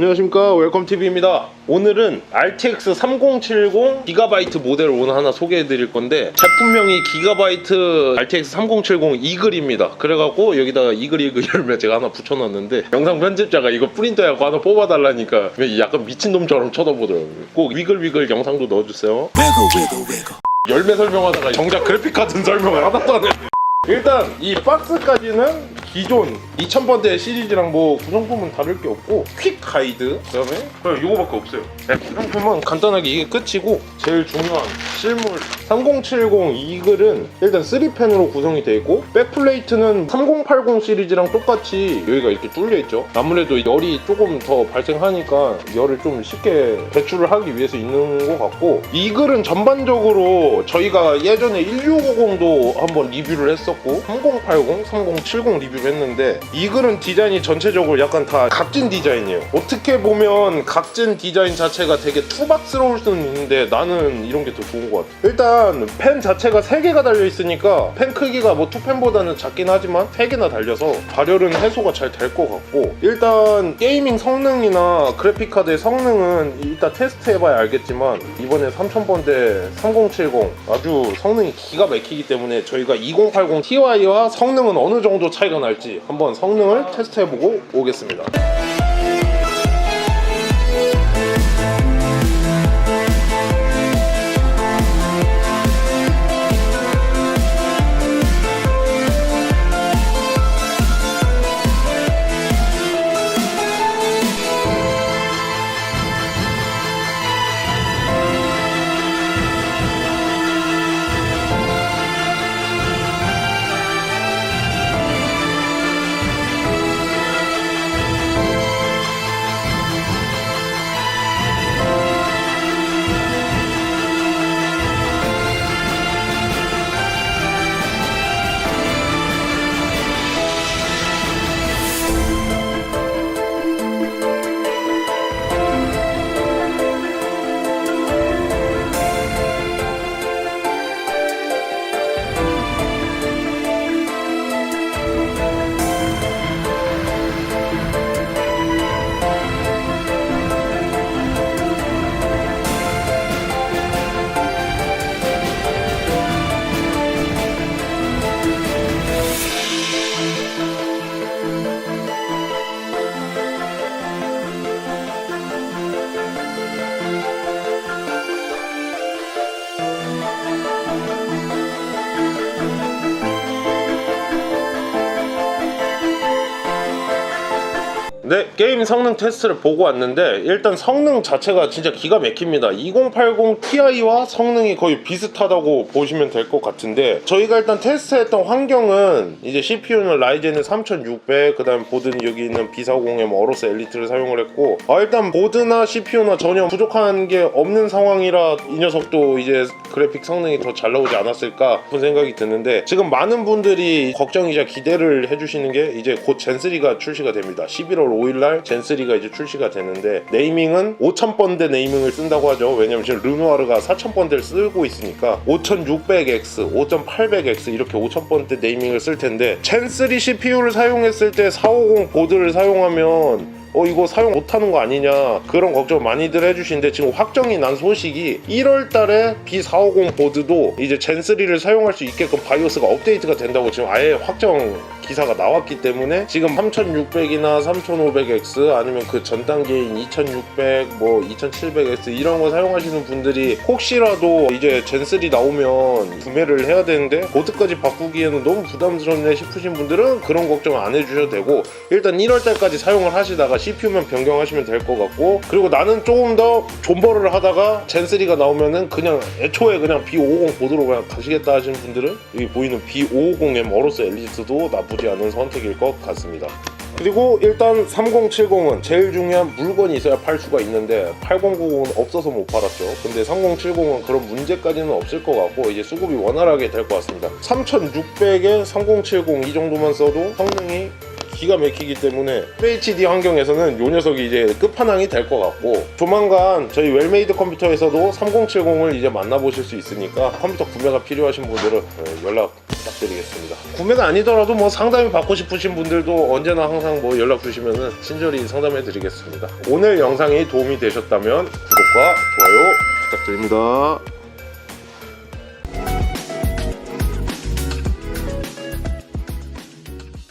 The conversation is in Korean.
안녕하십니까. 웰컴TV입니다. 오늘은 RTX 3070 기가바이트 모델을 오늘 하나 소개해 드릴 건데 제품명이 기가바이트 RTX 3070 이글입니다. 그래갖고 여기다가 이글 이글 열면 제가 하나 붙여놨는데 영상 편집자가 이거 프린터하고 하나 뽑아달라니까 약간 미친놈처럼 쳐다보더라고요. 꼭 위글위글 영상도 넣어주세요. 열매 설명하다가 정작 그래픽 카드 설명을 하나도 안 했네. 일단 이 박스까지는 기존 2000번대 시리즈랑 뭐 구성품은 다를 게 없고 퀵 가이드 그다음에 그냥 요거밖에 없어요. 네, 구성품은 간단하게 이게 끝이고 제일 중요한 실물 3070 이 글은 일단 3펜으로 구성이 되어 있고 백플레이트는 3080 시리즈랑 똑같이 여기가 이렇게 뚫려 있죠. 아무래도 열이 조금 더 발생하니까 열을 좀 쉽게 배출을 하기 위해서 있는 것 같고 이 글은 전반적으로 저희가 예전에 1650도 한번 리뷰를 했었고 3080, 3070 리뷰를 했는데 이 글은 디자인이 전체적으로 약간 다 각진 디자인이에요. 어떻게 보면 각진 디자인 자체가 되게 투박스러울 수는 있는데 나는 이런 게 더 좋은 것 같아 일단 펜 자체가 3개가 달려 있으니까 펜 크기가 뭐 투펜보다는 작긴 하지만 3개나 달려서 발열은 해소가 잘 될 것 같고 일단 게이밍 성능이나 그래픽카드의 성능은 일단 테스트 해봐야 알겠지만 이번에 3000번대 3070 아주 성능이 기가 막히기 때문에 저희가 2080 Ti와 성능은 어느 정도 차이가 날지 한번 성능을 테스트해보고 오겠습니다 네, 게임 성능 테스트를 보고 왔는데 일단 성능 자체가 진짜 기가 막힙니다. 2080 Ti와 성능이 거의 비슷하다고 보시면 될 것 같은데 저희가 일단 테스트했던 환경은 이제 CPU는 라이젠은 3600, 그 다음 보드는 여기 있는 B40M 어로스 엘리트를 사용을 했고 아, 일단 보드나 CPU나 전혀 부족한 게 없는 상황이라 이 녀석도 이제 그래픽 성능이 더 잘 나오지 않았을까 그런 생각이 드는데 지금 많은 분들이 걱정이자 기대를 해주시는 게 이제 곧 젠3가 출시가 됩니다. 11월 5일날 젠3가 이제 출시가 되는데 네이밍은 5000번대 네이밍을 쓴다고 하죠. 왜냐면 지금 르누아르가 4000번대를 쓰고 있으니까 5600X, 5800X 이렇게 5000번대 네이밍을 쓸 텐데 젠3 CPU를 사용했을 때 450 보드를 사용하면 어 이거 사용 못하는 거 아니냐 그런 걱정 많이들 해주시는데 지금 확정이 난 소식이 1월달에 B450 보드도 이제 젠3를 사용할 수 있게끔 바이오스가 업데이트가 된다고 지금 아예 확정 기사가 나왔기 때문에 지금 3600이나 3500X 아니면 그 전 단계인 2600, 뭐 2700X 이런 거 사용하시는 분들이 혹시라도 이제 젠3 나오면 구매를 해야 되는데 보드까지 바꾸기에는 너무 부담스럽네 싶으신 분들은 그런 걱정 안 해주셔도 되고 일단 1월달까지 사용을 하시다가 CPU만 변경하시면 될 것 같고 그리고 나는 조금 더 존버를 하다가 젠3가 나오면은 그냥 애초에 그냥 B550 보드로 그냥 가시겠다 하시는 분들은 여기 보이는 B550M 어로스 엘리트도 나쁘지 않은 선택일 것 같습니다. 그리고 일단 3070은 제일 중요한 물건이 있어야 팔 수가 있는데 8090은 없어서 못 팔았죠. 근데 3070은 그런 문제까지는 없을 것 같고 이제 수급이 원활하게 될 것 같습니다. 3600에 3070 이 정도만 써도 성능이 기가 막히기 때문에 FHD 환경에서는 이 녀석이 이제 끝판왕이 될 것 같고 조만간 저희 웰메이드 컴퓨터에서도 3070을 이제 만나보실 수 있으니까 컴퓨터 구매가 필요하신 분들은 어, 연락 부탁드리겠습니다. 구매가 아니더라도 뭐 상담이 받고 싶으신 분들도 언제나 항상 뭐 연락 주시면 친절히 상담해 드리겠습니다. 오늘 영상이 도움이 되셨다면 구독과 좋아요 부탁드립니다.